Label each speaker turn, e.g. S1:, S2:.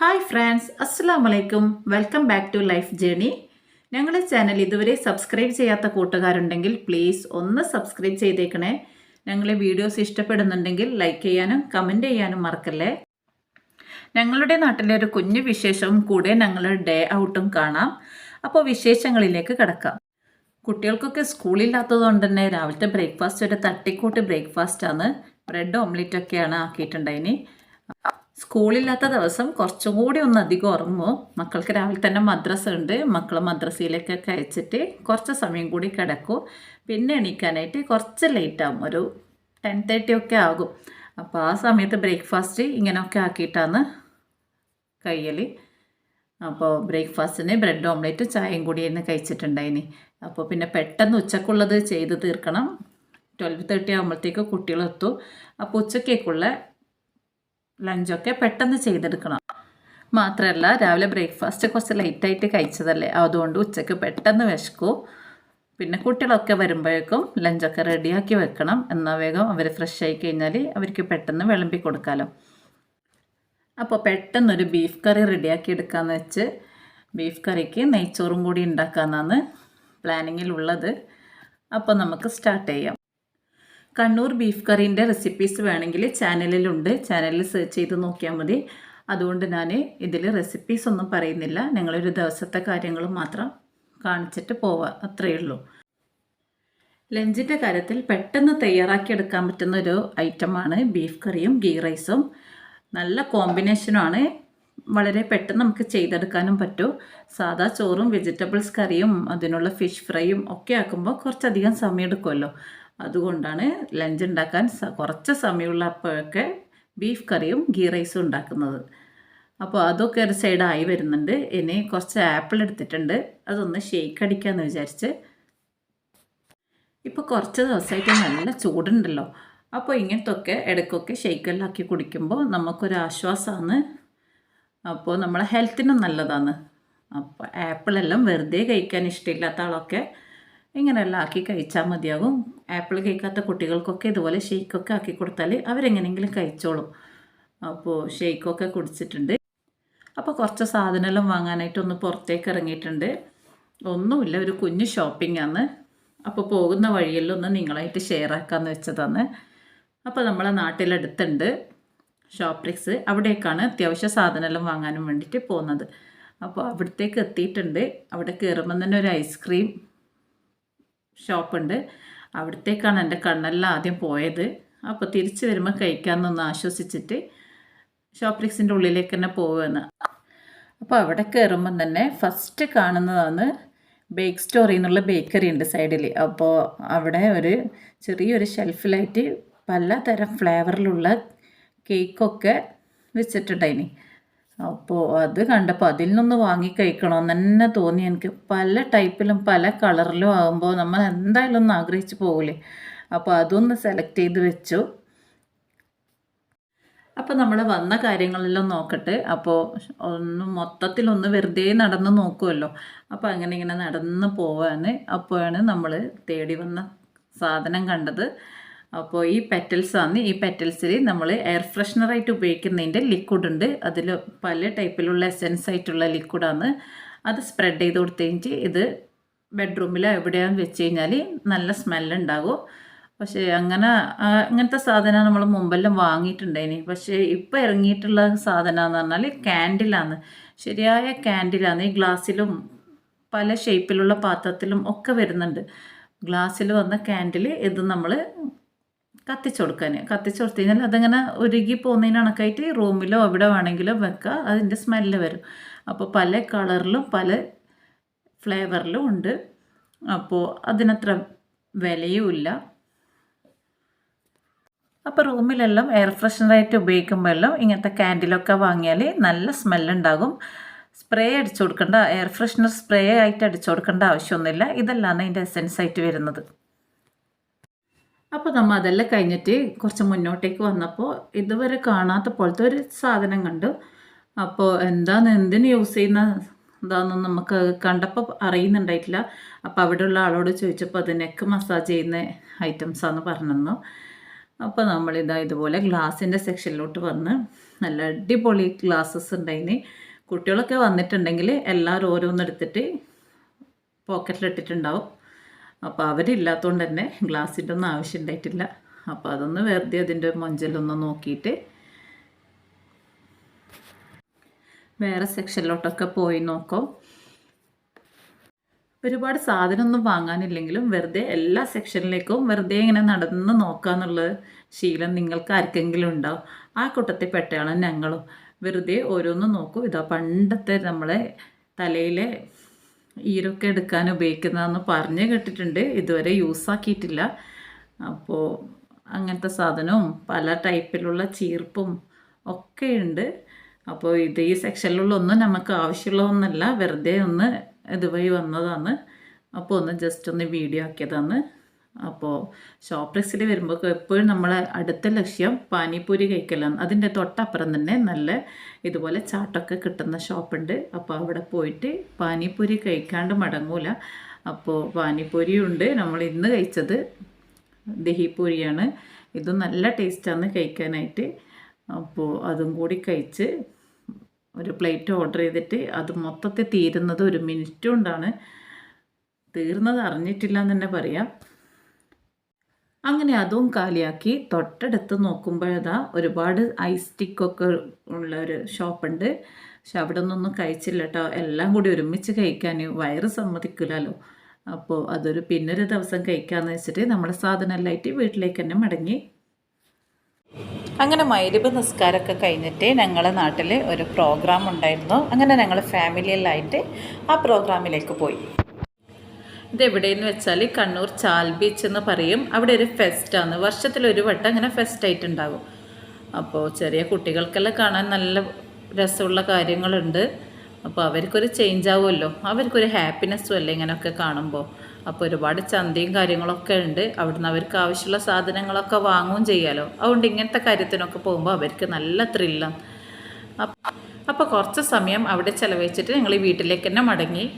S1: Hi friends അസ്സാം വലൈക്കും welcome back to life journey. ഞങ്ങളുടെ ചാനൽ ഇതുവരെ സബ്സ്ക്രൈബ് ചെയ്യാത്ത കൂട്ടുകാരുണ്ടെങ്കിൽ പ്ലീസ് ഒന്ന് സബ്സ്ക്രൈബ് ചെയ്തേക്കണേ. ഞങ്ങളെ വീഡിയോസ് ഇഷ്ടപ്പെടുന്നുണ്ടെങ്കിൽ ലൈക്ക് ചെയ്യാനും കമന്റ് ചെയ്യാനും മറക്കല്ലേ. ഞങ്ങളുടെ നാട്ടിലെ ഒരു കുഞ്ഞു വിശേഷവും കൂടെ ഞങ്ങൾ ഡേ ഔട്ടും കാണാം. അപ്പോൾ വിശേഷങ്ങളിലേക്ക് കിടക്കാം. കുട്ടികൾക്കൊക്കെ സ്കൂളില്ലാത്തതുകൊണ്ട് തന്നെ രാവിലത്തെ ബ്രേക്ക്ഫാസ്റ്റ് ഒരു തട്ടിക്കൂട്ട് ബ്രേക്ക്ഫാസ്റ്റാണ്. ബ്രെഡ് ഓംലെറ്റ് ഒക്കെയാണ് ആക്കിയിട്ടുണ്ടായിനി. സ്കൂളില്ലാത്ത ദിവസം കുറച്ചും കൂടി ഒന്ന് അധികം ഉറങ്ങുമോ? മക്കൾക്ക് രാവിലെ തന്നെ മദ്രസ ഉണ്ട്. മക്കൾ മദ്രസയിലേക്കൊക്കെ അയച്ചിട്ട് കുറച്ച് സമയം കൂടി കിടക്കും. പിന്നെ എണീക്കാനായിട്ട് കുറച്ച് ലേറ്റ് ആകും ഒരു ടെൻ തേർട്ടി ഒക്കെ ആകും. അപ്പോൾ ആ സമയത്ത് ബ്രേക്ക്ഫാസ്റ്റ് ഇങ്ങനെയൊക്കെ ആക്കിയിട്ടാണ് കയ്യൽ അപ്പോൾ ബ്രേക്ക്ഫാസ്റ്റിന് ബ്രെഡ് ഓംലെറ്റ് ചായയും കൂടി തന്നെ കഴിച്ചിട്ടുണ്ടായിനി. അപ്പോൾ പിന്നെ പെട്ടെന്ന് ഉച്ചക്കുള്ളത് ചെയ്ത് തീർക്കണം. ട്വൽവ് തേർട്ടി ആകുമ്പോഴത്തേക്ക് കുട്ടികളെത്തും അപ്പോൾ ഉച്ചക്കേക്കുള്ള ലഞ്ചൊക്കെ പെട്ടെന്ന് ചെയ്തെടുക്കണം. മാത്രമല്ല രാവിലെ ബ്രേക്ക്ഫാസ്റ്റ് കുറച്ച് ലേറ്റായിട്ട് കഴിച്ചതല്ലേ? അതുകൊണ്ട് ഉച്ചയ്ക്ക് പെട്ടെന്ന് വിശക്കും. പിന്നെ കുട്ടികളൊക്കെ വരുമ്പോഴേക്കും ലഞ്ചൊക്കെ റെഡിയാക്കി വെക്കണം. എന്നാൽ വേഗം അവർ ഫ്രഷ് ആയി കഴിഞ്ഞാൽ അവർക്ക് പെട്ടെന്ന് വിളമ്പി കൊടുക്കാമല്ലോ അപ്പോൾ പെട്ടെന്നൊരു ബീഫ് കറി റെഡിയാക്കി എടുക്കാമെന്ന് വെച്ച് ബീഫ് കറിക്ക് നെയ്ച്ചോറും കൂടി ഉണ്ടാക്കാമെന്നാണ് പ്ലാനിങ്ങിലുള്ളത് അപ്പോൾ നമുക്ക് സ്റ്റാർട്ട് ചെയ്യാം. കണ്ണൂർ ബീഫ് കറീന്റെ റെസിപ്പീസ് വേണമെങ്കിൽ ചാനലിലുണ്ട്. ചാനലിൽ സെർച്ച് ചെയ്ത് നോക്കിയാൽ മതി. അതുകൊണ്ട് ഞാൻ ഇതിൽ റെസിപ്പീസ് ഒന്നും പറയുന്നില്ല. ഞങ്ങളൊരു ദിവസത്തെ കാര്യങ്ങൾ മാത്രം കാണിച്ചിട്ട് പോവാം. അത്രയേ ഉള്ളൂ. ലഞ്ചിന്റെ കാര്യത്തിൽ പെട്ടെന്ന് തയ്യാറാക്കിയെടുക്കാൻ പറ്റുന്ന ഒരു ഐറ്റമാണ് ബീഫ് കറിയും ഗീ റൈസും നല്ല കോമ്പിനേഷനുമാണ് വളരെ പെട്ടെന്ന് നമുക്ക് ചെയ്തെടുക്കാനും പറ്റും. സാധാ ചോറും വെജിറ്റബിൾസ് കറിയും അതിനുള്ള ഫിഷ് ഫ്രൈയും ഒക്കെ ആക്കുമ്പോൾ കുറച്ചധികം സമയം എടുക്കുമല്ലോ. അതുകൊണ്ടാണ് ലഞ്ച് ഉണ്ടാക്കാൻ കുറച്ച് സമയമുള്ള അപ്പോഴൊക്കെ ബീഫ് കറിയും ഗീ റൈസും ഉണ്ടാക്കുന്നത്. അപ്പോൾ അതൊക്കെ ഒരു സൈഡായി വരുന്നുണ്ട്. ഇനി കുറച്ച് ആപ്പിൾ എടുത്തിട്ടുണ്ട്. അതൊന്ന് ഷേക്ക് അടിക്കാമെന്ന് വിചാരിച്ച്. ഇപ്പോൾ കുറച്ച് ദിവസമായിട്ട് നല്ല ചൂടുണ്ടല്ലോ. അപ്പോൾ ഇങ്ങനത്തൊക്കെ ഇടയ്ക്കൊക്കെ ഷേക്കെല്ലാം കുടിക്കുമ്പോൾ നമുക്കൊരു ആശ്വാസമാണ്. അപ്പോൾ നമ്മളെ ഹെൽത്തിനും നല്ലതാണ്. അപ്പോൾ ആപ്പിളെല്ലാം വെറുതെ കഴിക്കാൻ ഇഷ്ടമില്ലാത്ത ആളൊക്കെ ഇങ്ങനെയെല്ലാം ആക്കി കഴിച്ചാൽ മതിയാകും. ആപ്പിൾ കഴിക്കാത്ത കുട്ടികൾക്കൊക്കെ ഇതുപോലെ ഷെയ്ക്കൊക്കെ ആക്കി കൊടുത്താൽ അവരെങ്ങനെയെങ്കിലും കഴിച്ചോളും. അപ്പോൾ ഷെയ്ക്കൊക്കെ കുടിച്ചിട്ടുണ്ട്. അപ്പോൾ കുറച്ച് സാധനമെല്ലാം വാങ്ങാനായിട്ട് ഒന്ന് പുറത്തേക്ക് ഇറങ്ങിയിട്ടുണ്ട്. ഒന്നുമില്ല ഒരു കുഞ്ഞു ഷോപ്പിംഗ് ആണ് അപ്പോൾ പോകുന്ന വഴിയെല്ലാം ഒന്ന് നിങ്ങളായിട്ട് ഷെയർ ആക്കാമെന്ന് വെച്ചതാണ്. അപ്പോൾ നമ്മളെ നാട്ടിലടുത്തുണ്ട് ഷോപ്രിക്സ്. അവിടേക്കാണ് അത്യാവശ്യ സാധനമെല്ലാം വാങ്ങാനും വേണ്ടിയിട്ട് പോകുന്നത്. അപ്പോൾ അവിടത്തേക്ക് എത്തിയിട്ടുണ്ട്. അവിടെ കയറുമ്പോൾ തന്നെ ഒരു ഐസ്ക്രീം ഷോപ്പുണ്ട്. അവിടത്തേക്കാണ് എന്റെ കണ്ണെല്ലാം ആദ്യം പോയത്. അപ്പോൾ തിരിച്ച് വരുമ്പോൾ കഴിക്കാമെന്നൊന്ന് ആശ്വസിച്ചിട്ട് ഷോപ്രിക്സിന്റെ ഉള്ളിലേക്ക് തന്നെ പോവുകയാണ്. അപ്പോൾ അവിടെ കയറുമ്പം തന്നെ ഫസ്റ്റ് കാണുന്നതാണ് ബേക്ക് സ്റ്റോറി എന്നുള്ള ബേക്കറി ഉണ്ട് സൈഡിൽ. അപ്പോൾ അവിടെ ഒരു ചെറിയൊരു ഷെൽഫിലായിട്ട് പലതരം ഫ്ലേവറിലുള്ള കേക്കൊക്കെ വെച്ചിട്ടുണ്ടായിനി. അപ്പോൾ അത് കണ്ടപ്പോൾ അതിൽ നിന്ന് വാങ്ങി കഴിക്കണമെന്ന് തന്നെ തോന്നി. എനിക്ക് പല ടൈപ്പിലും പല കളറിലും ആകുമ്പോൾ നമ്മൾ എന്തായാലും ഒന്ന് ആഗ്രഹിച്ച് പോകില്ലേ അപ്പോൾ അതൊന്ന് സെലക്ട് ചെയ്ത് വെച്ചു. അപ്പോൾ നമ്മൾ വന്ന കാര്യങ്ങളെല്ലാം നോക്കട്ടെ. അപ്പോൾ ഒന്ന് മൊത്തത്തിലൊന്ന് വെറുതെ നടന്ന് നോക്കുമല്ലോ അപ്പോൾ അങ്ങനെ ഇങ്ങനെ നടന്ന് പോവാണ്. അപ്പോഴാണ് നമ്മൾ തേടി വന്ന സാധനം കണ്ടത്. അപ്പോൾ ഈ പെറ്റൽസ് ആണ്. ഈ പെറ്റൽസിൽ നമ്മൾ എയർ ഫ്രഷ്നറായിട്ട് ഉപയോഗിക്കുന്നതിന്റെ ലിക്വിഡ് ഉണ്ട്. അതിൽ പല ടൈപ്പിലുള്ള എസെൻസ് ആയിട്ടുള്ള ലിക്വിഡാണ് അത് സ്പ്രെഡ് ചെയ്ത് കൊടുത്തു കഴിഞ്ഞിട്ട് ഇത് ബെഡ്റൂമിലോ എവിടെയാന്ന് വെച്ച് കഴിഞ്ഞാൽ നല്ല സ്മെല്ലുണ്ടാകും പക്ഷേ അങ്ങനെ അങ്ങനത്തെ സാധനം നമ്മൾ മുമ്പെല്ലാം വാങ്ങിയിട്ടുണ്ടായിന്. പക്ഷേ ഇപ്പോൾ ഇറങ്ങിയിട്ടുള്ള സാധനം എന്ന് പറഞ്ഞാൽ ക്യാൻഡിലാണ് ശരിയായ ക്യാൻഡിലാണ് ഈ ഗ്ലാസ്സിലും പല ഷേപ്പിലുള്ള പാത്രത്തിലും ഒക്കെ വരുന്നുണ്ട്. ഗ്ലാസ്സിൽ വന്ന ക്യാൻഡിൽ ഇത് നമ്മൾ കത്തിച്ചു കൊടുക്കാൻ കത്തിച്ചു കൊടുത്തു കഴിഞ്ഞാൽ അതങ്ങനെ ഉരുകി പോകുന്നതിന് കണക്കായിട്ട് റൂമിലോ എവിടെ വേണമെങ്കിലോ വെക്കുക അതിന്റെ സ്മെല്ല് വരും. അപ്പോൾ പല കളറിലും പല ഫ്ലേവറിലും ഉണ്ട്. അപ്പോൾ അതിനത്ര വിലയുമില്ല അപ്പോൾ റൂമിലെല്ലാം എയർ ഫ്രഷനറായിട്ട് ഉപയോഗിക്കുമ്പോൾ എല്ലാം ഇങ്ങനത്തെ ക്യാൻഡിലൊക്കെ വാങ്ങിയാൽ നല്ല സ്മെല്ലുണ്ടാകും സ്പ്രേ അടിച്ചു കൊടുക്കേണ്ട എയർ ഫ്രഷ്നർ സ്പ്രേ ആയിട്ട് അടിച്ചു കൊടുക്കേണ്ട ആവശ്യമൊന്നുമില്ല. ഇതെല്ലാം അതിന്റെ എസെൻസ് ആയിട്ട് വരുന്നത്. അപ്പോൾ നമ്മൾ അതെല്ലാം കഴിഞ്ഞിട്ട് കുറച്ച് മുന്നോട്ടേക്ക് വന്നപ്പോൾ ഇതുവരെ കാണാത്ത പോലത്തെ ഒരു സാധനം കണ്ടു. അപ്പോൾ എന്താണ് എന്തിന് യൂസ് ചെയ്യുന്ന എന്താണെന്ന് നമുക്ക് കണ്ടപ്പോൾ അറിയുന്നുണ്ടായിട്ടില്ല. അപ്പോൾ അവിടെയുള്ള ആളോട് ചോദിച്ചപ്പോൾ അത് നെക്ക് മസാജ് ചെയ്യുന്ന ഐറ്റംസാന്ന് പറഞ്ഞു അപ്പോൾ നമ്മളിതാ ഇതുപോലെ ഗ്ലാസിന്റെ സെക്ഷനിലോട്ട് വന്ന് നല്ല അടിപൊളി ഗ്ലാസ്സസ് ഉണ്ടായിന്. കുട്ടികളൊക്കെ വന്നിട്ടുണ്ടെങ്കിൽ എല്ലാവരും ഓരോന്നെടുത്തിട്ട് പോക്കറ്റിലിട്ടിട്ടുണ്ടാവും അപ്പോൾ അവരില്ലാത്തതുകൊണ്ട് തന്നെ ഗ്ലാസിന്റെ ഒന്നും ആവശ്യം ഉണ്ടായിട്ടില്ല. അപ്പോൾ അതൊന്ന് വെറുതെ അതിന്റെ മൊഞ്ചലൊന്ന് നോക്കിയിട്ട് വേറെ സെക്ഷനിലോട്ടൊക്കെ പോയി നോക്കാം. ഒരുപാട് സാധനമൊന്നും വാങ്ങാനില്ലെങ്കിലും വെറുതെ എല്ലാ സെക്ഷനിലേക്കും വെറുതെ ഇങ്ങനെ നടന്ന് നോക്കാന്നുള്ള ശീലം നിങ്ങൾക്ക് ആർക്കെങ്കിലും ഉണ്ടാവും ആ കൂട്ടത്തിൽ പെട്ടയാണ് ഞങ്ങളും? വെറുതെ ഓരോന്നും നോക്കും. ഇതാ പണ്ടത്തെ നമ്മളെ തലയിലെ ഈരൊക്കെ എടുക്കാൻ ഉപയോഗിക്കുന്നതെന്ന് പറഞ്ഞ് കേട്ടിട്ടുണ്ട്. ഇതുവരെ യൂസാക്കിയിട്ടില്ല അപ്പോൾ അങ്ങനത്തെ സാധനവും പല ടൈപ്പിലുള്ള ചീർപ്പും ഒക്കെ ഉണ്ട്. അപ്പോൾ ഇത് ഈ സെക്ഷനിലുള്ള ഒന്നും നമുക്ക് ആവശ്യമുള്ളതൊന്നല്ല. വെറുതെ ഒന്ന് ഇതുവഴി വന്നതാണ്. അപ്പോൾ ഒന്ന് ജസ്റ്റ് ഒന്ന് വീഡിയോ ആക്കിയതാണ്. അപ്പോൾ ഷോപ്രക്സിൽ വരുമ്പോൾ എപ്പോഴും നമ്മളെ അടുത്ത ലക്ഷ്യം പാനിപ്പൂരി കഴിക്കലാണ്. അതിന്റെ തൊട്ടപ്പുറം തന്നെ നല്ല ഇതുപോലെ ചാട്ടൊക്കെ കിട്ടുന്ന ഷോപ്പുണ്ട്. അപ്പോൾ അവിടെ പോയിട്ട് പാനിപ്പൂരി കഴിക്കാണ്ട് മടങ്ങൂല. അപ്പോൾ പാനിപ്പൂരിയും ഉണ്ട് നമ്മൾ ഇന്ന് കഴിച്ചത് ദഹിപ്പൂരിയാണ്. ഇത് നല്ല ടേസ്റ്റാണ് കഴിക്കാനായിട്ട്. അപ്പോൾ അതും കൂടി കഴിച്ച് ഒരു പ്ലേറ്റ് ഓർഡർ ചെയ്തിട്ട് അത് മൊത്തത്തിൽ തീരുന്നത് ഒരു മിനിറ്റ് കൊണ്ടാണ്. തീർന്നത് അറിഞ്ഞിട്ടില്ല എന്ന് തന്നെ പറയാം. അങ്ങനെ അതും കാലിയാക്കി തൊട്ടടുത്ത് നോക്കുമ്പോഴതാ ഒരുപാട് ഐസ് സ്റ്റിക്കൊക്കെ ഉള്ള ഒരു ഷോപ്പുണ്ട് പക്ഷെ അവിടെ നിന്നൊന്നും കഴിച്ചില്ല കേട്ടോ എല്ലാം കൂടി ഒരുമിച്ച് കഴിക്കാൻ വയറ് സമ്മതിക്കില്ലല്ലോ അപ്പോൾ അതൊരു പിന്നൊരു ദിവസം കഴിക്കാമെന്ന് വെച്ചിട്ട് നമ്മുടെ സാധനമെല്ലായിട്ട് വീട്ടിലേക്ക് തന്നെ മടങ്ങി. അങ്ങനെ മൈരബ് നിസ്കാരമൊക്കെ കഴിഞ്ഞിട്ട് ഞങ്ങളുടെ നാട്ടിൽ ഒരു പ്രോഗ്രാം ഉണ്ടായിരുന്നു. അങ്ങനെ ഞങ്ങൾ ഫാമിലിയിലായിട്ട് ആ പ്രോഗ്രാമിലേക്ക് പോയി. ഇതെവിടെയെന്ന് വെച്ചാൽ കണ്ണൂർ ചാൽ ബീച്ച് എന്ന് പറയും. അവിടെ ഒരു ഫെസ്റ്റാണ് വർഷത്തിൽ ഒരു വട്ടം അങ്ങനെ ഫെസ്റ്റ് ഉണ്ടാകും അപ്പോൾ ചെറിയ കുട്ടികൾക്കെല്ലാം കാണാൻ നല്ല രസമുള്ള കാര്യങ്ങളുണ്ട്. അപ്പോൾ അവർക്കൊരു ചേഞ്ച് ആവുമല്ലോ. അവർക്കൊരു ഹാപ്പിനെസ്സും അല്ലേ ഇങ്ങനെയൊക്കെ കാണുമ്പോൾ അപ്പോൾ ഒരുപാട് ചന്തയും കാര്യങ്ങളൊക്കെ ഉണ്ട്. അവിടുന്ന് അവർക്ക് ആവശ്യമുള്ള സാധനങ്ങളൊക്കെ വാങ്ങുകയും ചെയ്യാമല്ലോ അതുകൊണ്ട് ഇങ്ങനത്തെ കാര്യത്തിനൊക്കെ പോകുമ്പോൾ അവർക്ക് നല്ല ത്രില്ലാണ് അപ്പോൾ കുറച്ച് സമയം അവിടെ ചിലവഴിച്ചിട്ട് ഞങ്ങൾ വീട്ടിലേക്ക് തന്നെ മടങ്ങി.